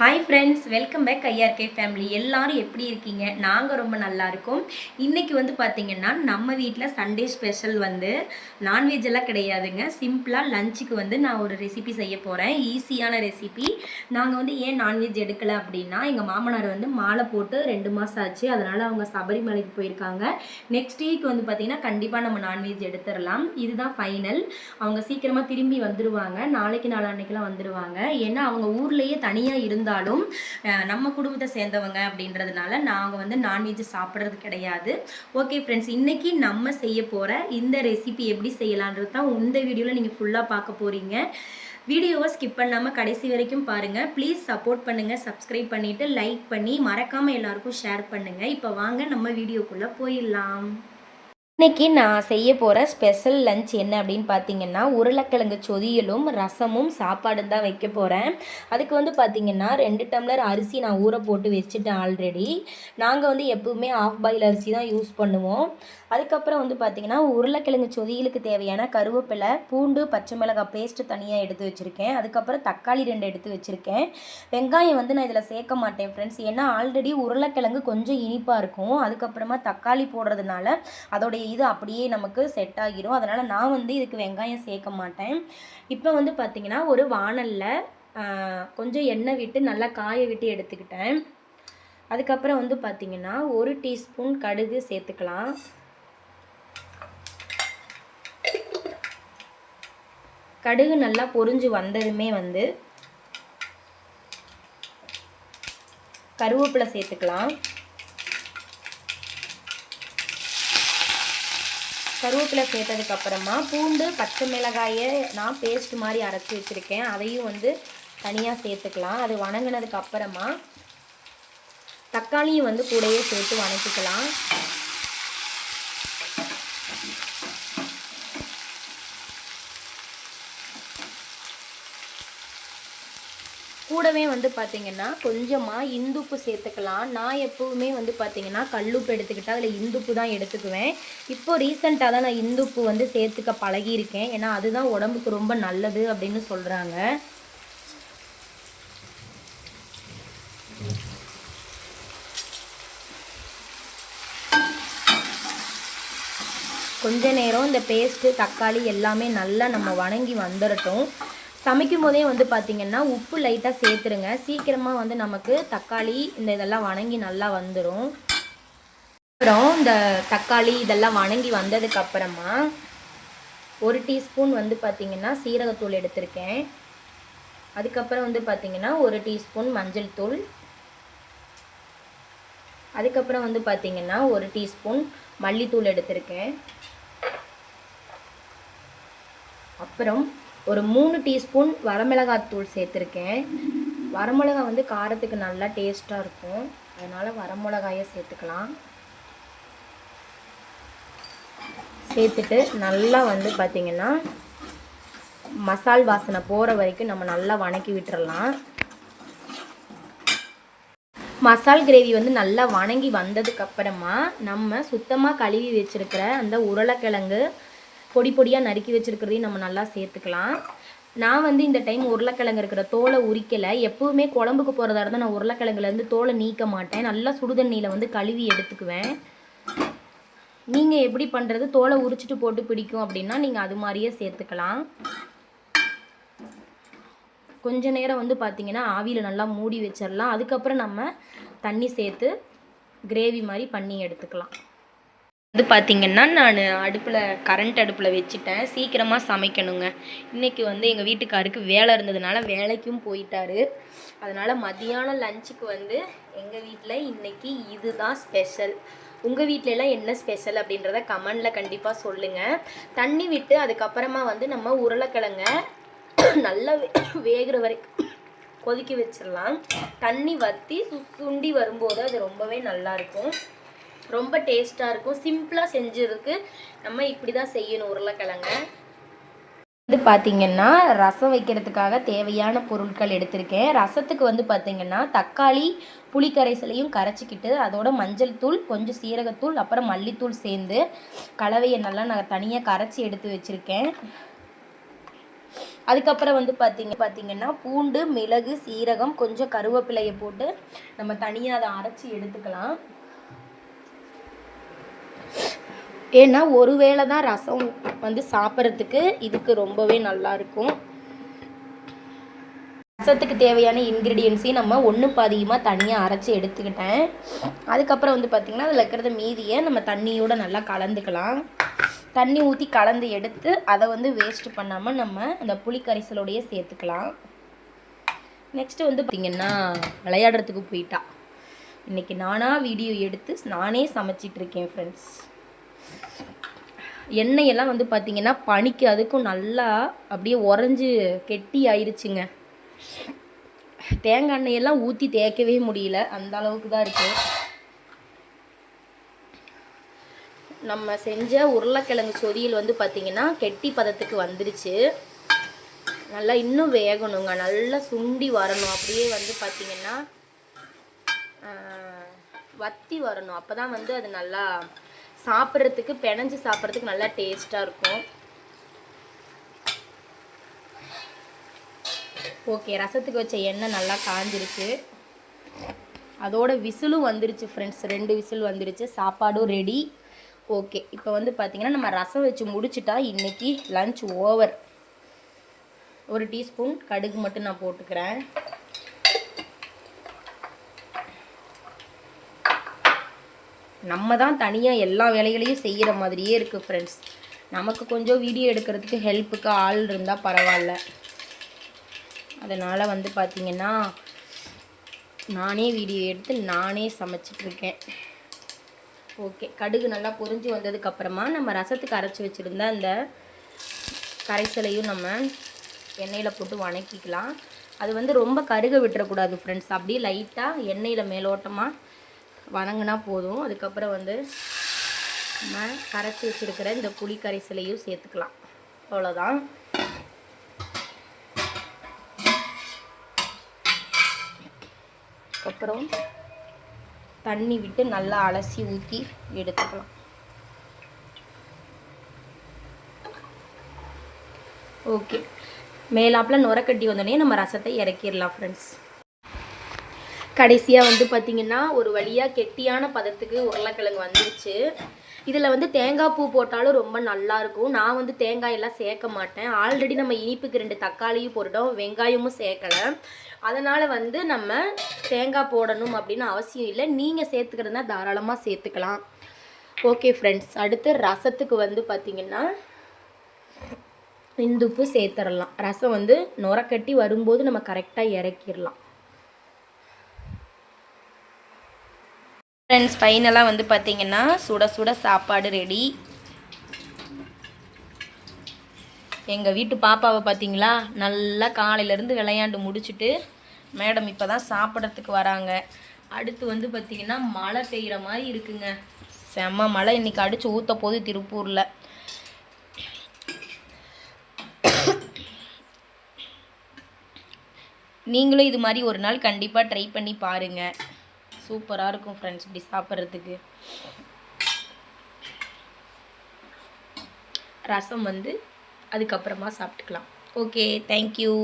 Hi friends welcome back IRK family எல்லாரும் எப்படி இருக்கீங்க? நாங்கள் ரொம்ப நல்லா இருக்கோம். இன்றைக்கி வந்து பார்த்தீங்கன்னா நம்ம வீட்டில் சண்டே ஸ்பெஷல் வந்து நான்வெஜ் எல்லாம் கிடையாதுங்க. சிம்பிளாக லஞ்சுக்கு வந்து நான் ஒரு ரெசிபி செய்ய போகிறேன் ஈஸியான ரெசிபி நாங்கள் வந்து ஏன் நான்வெஜ் எடுக்கலை அப்படின்னா எங்கள் மாமனார் வந்து மாலை போட்டு ரெண்டு மாதம் ஆச்சு. அதனால் அவங்க சபரிமலைக்கு போயிருக்காங்க. நெக்ஸ்ட் வீக் வந்து பார்த்திங்கன்னா கண்டிப்பாக நம்ம நான்வெஜ் எடுத்துடலாம். இதுதான் ஃபைனல் அவங்க சீக்கிரமாக திரும்பி வந்துடுவாங்க நாளைக்கு நாளான்னைக்கெலாம் வந்துடுவாங்க ஏன்னா அவங்க ஊர்லேயே தனியாக இருந்தாலும் நம்ம குடும்பத்தை சேர்ந்தவங்க அப்படின்றதுனால நாங்கள் வந்து நான்வெஜ் சாப்பிட்றது கிடையாது. ஓகே ஃப்ரெண்ட்ஸ் இன்னைக்கு நம்ம செய்ய போகிற இந்த ரெசிபி எப்படி செய்யலான்றது தான் இந்த வீடியோவில் நீங்கள் ஃபுல்லாக பார்க்க போகிறீங்க வீடியோவை ஸ்கிப் பண்ணாமல் கடைசி வரைக்கும் பாருங்கள் ப்ளீஸ் சப்போர்ட் பண்ணுங்கள் சப்ஸ்கிரைப் பண்ணிவிட்டு லைக் பண்ணி மறக்காமல் எல்லாருக்கும் ஷேர் பண்ணுங்கள் இப்போ வாங்க நம்ம வீடியோக்குள்ளே போயிடலாம். இன்னைக்கு நான் செய்ய போகிற ஸ்பெஷல் லஞ்ச் என்ன அப்படின்னு பார்த்தீங்கன்னா உருளைக்கிழங்கு சொதியலும் ரசமும் சாப்பாடும் தான் வைக்க போகிறேன் அதுக்கு வந்து பார்த்தீங்கன்னா ரெண்டு டம்ளர் அரிசி நான் ஊற போட்டு வச்சுட்டேன் ஆல்ரெடி நாங்கள் வந்து எப்பவுமே ஆஃப் பாயில் அரிசி தான் யூஸ் பண்ணுவோம். அதுக்கப்புறம் வந்து பார்த்தீங்கன்னா உருளைக்கிழங்கு சொதியலுக்கு தேவையான கருவேப்பிலை பூண்டு பச்சை மிளகாய் பேஸ்ட்டு தனியாக எடுத்து வச்சுருக்கேன். அதுக்கப்புறம் தக்காளி ரெண்டு எடுத்து வச்சுருக்கேன். வெங்காயம் வந்து நான் இதில் சேர்க்க மாட்டேன் ஃப்ரெண்ட்ஸ் ஏன்னா ஆல்ரெடி உருளைக்கிழங்கு கொஞ்சம் இனிப்பாக இருக்கும். அதுக்கப்புறமா தக்காளி போடுறதுனால அதோடைய இது அப்படியே நமக்கு செட் ஆகிரும். அதனால் நான் வந்து இதுக்கு வெங்காயம் சேர்க்க மாட்டேன். இப்போ வந்து பார்த்திங்கன்னா ஒரு வாணலில் கொஞ்சம் எண்ணெய் விட்டு நல்லா காய விட்டு எடுத்துக்கிட்டேன். அதுக்கப்புறம் வந்து பார்த்திங்கன்னா ஒரு டீஸ்பூன் கடுகு சேர்த்துக்கலாம். கடுகு நல்லா பொரிஞ்சு வந்ததுமே வந்து கருவேப்பிலை சேர்த்துக்கலாம். கருவேப்பிலை சேர்த்ததுக்கப்புறமா பூண்டு பச்சை மிளகாயை நான் பேஸ்ட் மாதிரி அரைச்சி வச்சுருக்கேன். அதையும் வந்து தனியாக சேர்த்துக்கலாம். அது வணங்கினதுக்கு அப்புறமா தக்காளியும் வந்து கூடயே சேர்த்து வணக்கிக்கலாம். கூடவே வந்து பார்த்திங்கன்னா கொஞ்சமாக இந்துப்பு சேர்த்துக்கலாம். நான் எப்போவுமே வந்து பார்த்திங்கன்னா கல்லுப்பு எடுத்துக்கிட்டால் அதில் இந்துப்பு தான் எடுத்துக்குவேன். இப்போ ரீசெண்டாக தான் நான் இந்துப்பு வந்து சேர்த்துக்க பழகியிருக்கேன். ஏன்னா அதுதான் உடம்புக்கு ரொம்ப நல்லது அப்படின்னு சொல்கிறாங்க கொஞ்ச நேரம் இந்த பேஸ்ட்டு தக்காளி எல்லாமே நல்லா நம்ம வணங்கி வந்துடட்டும் சமைக்கும் போதே வந்து பார்த்திங்கன்னா உப்பு லைட்டாக சேர்த்துருங்க. சீக்கிரமாக வந்து நமக்கு தக்காளி இந்த இதெல்லாம் வணங்கி நல்லா வந்துடும் அப்புறம் இந்த தக்காளி இதெல்லாம் வணங்கி வந்ததுக்கப்புறமா ஒரு டீஸ்பூன் வந்து பார்த்திங்கன்னா சீரகத்தூள் எடுத்திருக்கேன். அதுக்கப்புறம் வந்து பார்த்திங்கன்னா ஒரு டீஸ்பூன் மஞ்சள் தூள். அதுக்கப்புறம் வந்து பார்த்திங்கன்னா ஒரு டீஸ்பூன் மல்லித்தூள் எடுத்திருக்கேன். அப்புறம் ஒரு மூணு டீஸ்பூன் வரமிளகாத்தூள் சேர்த்துருக்கேன். வரமிளகா வந்து காரத்துக்கு நல்லா டேஸ்ட்டாக இருக்கும். அதனால் வரமிளகாயை சேர்த்துக்கலாம். சேர்த்துட்டு நல்லா வந்து பார்த்திங்கன்னா மசால் வாசனை போகிற வரைக்கும் நம்ம நல்லா வணக்கி விட்டுறலாம். மசால் கிரேவி வந்து நல்லா வணங்கி வந்ததுக்கப்புறமா நம்ம சுத்தமாக கழுவி வச்சுருக்கிற அந்த உருளைக்கிழங்கு பொடி பொடியாக நறுக்கி வச்சுருக்கிறதையும் நம்ம நல்லா சேர்த்துக்கலாம். நான் வந்து இந்த டைம் உருளைக்கிழங்கு இருக்கிற தோலை உரிக்கலை. எப்போவுமே குழம்புக்கு போகிறதா இருந்தால் நான் உருளைக்கிழங்குலேருந்து தோலை நீக்க மாட்டேன். நல்லா சுடுதண்ணியில் வந்து கழுவி எடுத்துக்குவேன். நீங்கள் எப்படி பண்ணுறது தோலை உரிச்சிட்டு போட்டு பிடிக்கும் அப்படின்னா நீங்கள் அது மாதிரியே சேர்த்துக்கலாம். கொஞ்ச நேரம் வந்து பார்த்திங்கன்னா ஆவியில் நல்லா மூடி வச்சிடலாம் அதுக்கப்புறம் நம்ம தண்ணி சேர்த்து கிரேவி மாதிரி பண்ணி எடுத்துக்கலாம். வந்து பார்த்திங்கன்னா நான் அடுப்பில் கரண்ட் அடுப்பில் வச்சுட்டேன். சீக்கிரமாக சமைக்கணுங்க. இன்றைக்கி வந்து எங்கள் வீட்டுக்காருக்கு வேலை இருந்ததுனால வேலைக்கும் போயிட்டாரு. அதனால் மதியானம் லஞ்சுக்கு வந்து எங்கள் வீட்டில் இன்றைக்கி இதுதான் ஸ்பெஷல் உங்கள் வீட்டிலலாம் என்ன ஸ்பெஷல் அப்படின்றத கமெண்டில் கண்டிப்பாக சொல்லுங்கள் தண்ணி விட்டு அதுக்கப்புறமா வந்து நம்ம உருளைக்கிழங்க நல்லா வேகிற வரைக்கும் கொதிக்க வச்சிடலாம். தண்ணி வற்றி சு- சுண்டி வரும்போது அது ரொம்பவே நல்லாயிருக்கும் ரொம்ப டேஸ்ட்டாக இருக்கும். சிம்பிளாக செஞ்சதுக்கு நம்ம இப்படி தான் செய்யணும் உருளைக்கிழங்க. இது பார்த்திங்கன்னா ரசம் வைக்கிறதுக்காக தேவையான பொருட்கள் எடுத்திருக்கேன். ரசத்துக்கு வந்து பார்த்திங்கன்னா தக்காளி புளிக்கரைசலையும் கரைச்சிக்கிட்டு அதோட மஞ்சள் தூள் கொஞ்சம் சீரகத்தூள் அப்புறம் மல்லித்தூள் சேர்ந்து கலவையை நல்லா நான் தனியாக கரைச்சி எடுத்து வச்சுருக்கேன். அதுக்கப்புறம் வந்து பார்த்தீங்க பார்த்திங்கன்னா பூண்டு மிளகு சீரகம் கொஞ்சம் கருவேப்பிலையை போட்டு நம்ம தனியாக அதை அரைச்சி எடுத்துக்கலாம். ஏன்னா ஒரு வேளை தான் ரசம் வந்து சாப்பிட்றதுக்கு இதுக்கு ரொம்பவே நல்லா இருக்கும். ரசத்துக்கு தேவையான இன்க்ரீடியன்ஸையும் நம்ம ஒன்று பாதியமாக தனியாக அரைச்சி எடுத்துக்கிட்டேன். அதுக்கப்புறம் வந்து பார்த்திங்கன்னா அதில் இருக்கிறத மீதியை நம்ம தண்ணியோட நல்லா கலந்துக்கலாம். தண்ணி ஊற்றி கலந்து எடுத்து அதை வந்து வேஸ்ட் பண்ணாமல் நம்ம அந்த புளி கரைசலோடையே சேர்த்துக்கலாம். நெக்ஸ்ட்டு வந்து பார்த்திங்கன்னா விளையாடுறதுக்கு போயிட்டா. இன்றைக்கி நானாக வீடியோ எடுத்து நானே சமைச்சிட்ருக்கேன் ஃப்ரெண்ட்ஸ் எண்ணெயெல்லாம் வந்து பார்த்திங்கன்னா பனிக்கு அதுக்கும் நல்லா அப்படியே உறைஞ்சி கெட்டி ஆயிருச்சுங்க. தேங்காய் எண்ணெயெல்லாம் ஊற்றி தேய்க்கவே முடியல. அந்த அளவுக்கு தான் இருக்குது நம்ம செஞ்ச உருளைக்கிழங்கு சொதியில் வந்து பார்த்திங்கன்னா கெட்டி பதத்துக்கு வந்துருச்சு. நல்லா இன்னும் வேகணுங்க. நல்லா சுண்டி வரணும். அப்படியே வந்து பார்த்திங்கன்னா ஆஹ், வத்தி வரணும். அப்போ தான் வந்து அது நல்லா சாப்பிட்றதுக்கு பிணைஞ்சு சாப்பிட்றதுக்கு நல்லா டேஸ்ட்டாக இருக்கும். ஓகே ரசத்துக்கு வச்ச எண்ணெய் நல்லா காஞ்சிருச்சு அதோட விசிலும் வந்துருச்சு ஃப்ரெண்ட்ஸ் ரெண்டு விசில் வந்துருச்சு. சாப்பாடும் ரெடி ஓகே இப்போ வந்து பார்த்தீங்கன்னா நம்ம ரசம் வச்சு முடிச்சுட்டா இன்னைக்கு லஞ்ச் ஓவர் ஒரு டீஸ்பூன் கடுகு மட்டும் நான் போட்டுக்கிறேன். நம்ம தான் தனியாக எல்லா வேலைகளையும் செய்கிற மாதிரியே இருக்குது ஃப்ரெண்ட்ஸ் நமக்கு கொஞ்சம் வீடியோ எடுக்கிறதுக்கு ஹெல்ப்புக்கு ஆள் இருந்தால் பரவாயில்ல. அதனால் வந்து பார்த்திங்கன்னா நானே வீடியோ எடுத்து நானே சமைச்சிட்ருக்கேன் ஓகே கடுகு நல்லா பொறிஞ்சு வந்ததுக்கப்புறமா நம்ம ரசத்துக்கு அரைச்சி வச்சுருந்த அந்த கரைசலையும் நம்ம எண்ணெயில் போட்டு வணக்கிக்கலாம். அது வந்து ரொம்ப கருக விட்டுறக்கூடாது ஃப்ரெண்ட்ஸ் அப்படியே லைட்டாக எண்ணெயில் மேலோட்டமாக வணங்கினா போதும். அதுக்கப்புறம் வந்து நம்ம கரைச்சி வச்சுருக்கிற இந்த புளி கரைசலையும் சேர்த்துக்கலாம். அவ்வளோதான் அப்புறம் தண்ணி விட்டு நல்லா அலசி ஊற்றி எடுத்துக்கலாம். ஓகே. மேலாப்பில் நுரக்கட்டி வந்தோடனே நம்ம ரசத்தை இறக்கிடலாம் ஃப்ரெண்ட்ஸ் கடைசியாக வந்து பார்த்திங்கன்னா ஒரு வழியாக கெட்டியான பதத்துக்கு உருளைக்கிழங்கு வந்துருச்சு. இதில் வந்து தேங்காய் பூ போட்டாலும் ரொம்ப நல்லாயிருக்கும் நான் வந்து தேங்காய் எல்லாம் சேர்க்க மாட்டேன். ஆல்ரெடி நம்ம இனிப்புக்கு ரெண்டு தக்காளியும் போட்டுட்டோம். வெங்காயமும் சேர்க்கலை. அதனால் வந்து நம்ம தேங்காய் போடணும் அப்படின்னு அவசியம் இல்லை. நீங்கள் சேர்த்துக்கிறதுனா தாராளமாக சேர்த்துக்கலாம். ஓகே ஃப்ரெண்ட்ஸ் அடுத்து ரசத்துக்கு வந்து பார்த்திங்கன்னா இந்துப்பு சேர்த்துடலாம். ரசம் வந்து நுரக்கட்டி வரும்போது நம்ம கரெக்டாக இறக்கிடலாம். ஃப்ரெண்ட்ஸ் ஃபைனலாக வந்து பார்த்தீங்கன்னா சுட சுட சாப்பாடு ரெடி எங்கள் வீட்டு பாப்பாவை பார்த்தீங்களா நல்லா காலையிலேருந்து விளையாண்டு முடிச்சுட்டு மேடம் இப்போ தான் சாப்பிட்றதுக்கு வராங்க. அடுத்து வந்து பார்த்தீங்கன்னா மழை பெய்கிற மாதிரி இருக்குங்க. செம்ம மழை. இன்னைக்கு அடித்து ஊற்ற போது திருப்பூரில். நீங்களும் இது மாதிரி ஒரு நாள் கண்டிப்பாக ட்ரை பண்ணி பாருங்கள் சூப்பராக இருக்கும் ஃப்ரெண்ட்ஸ் இப்படி சாப்பிட்றதுக்கு. ரசம் வந்து அதுக்கப்புறமா சாப்பிட்டுக்கலாம். Okay thank you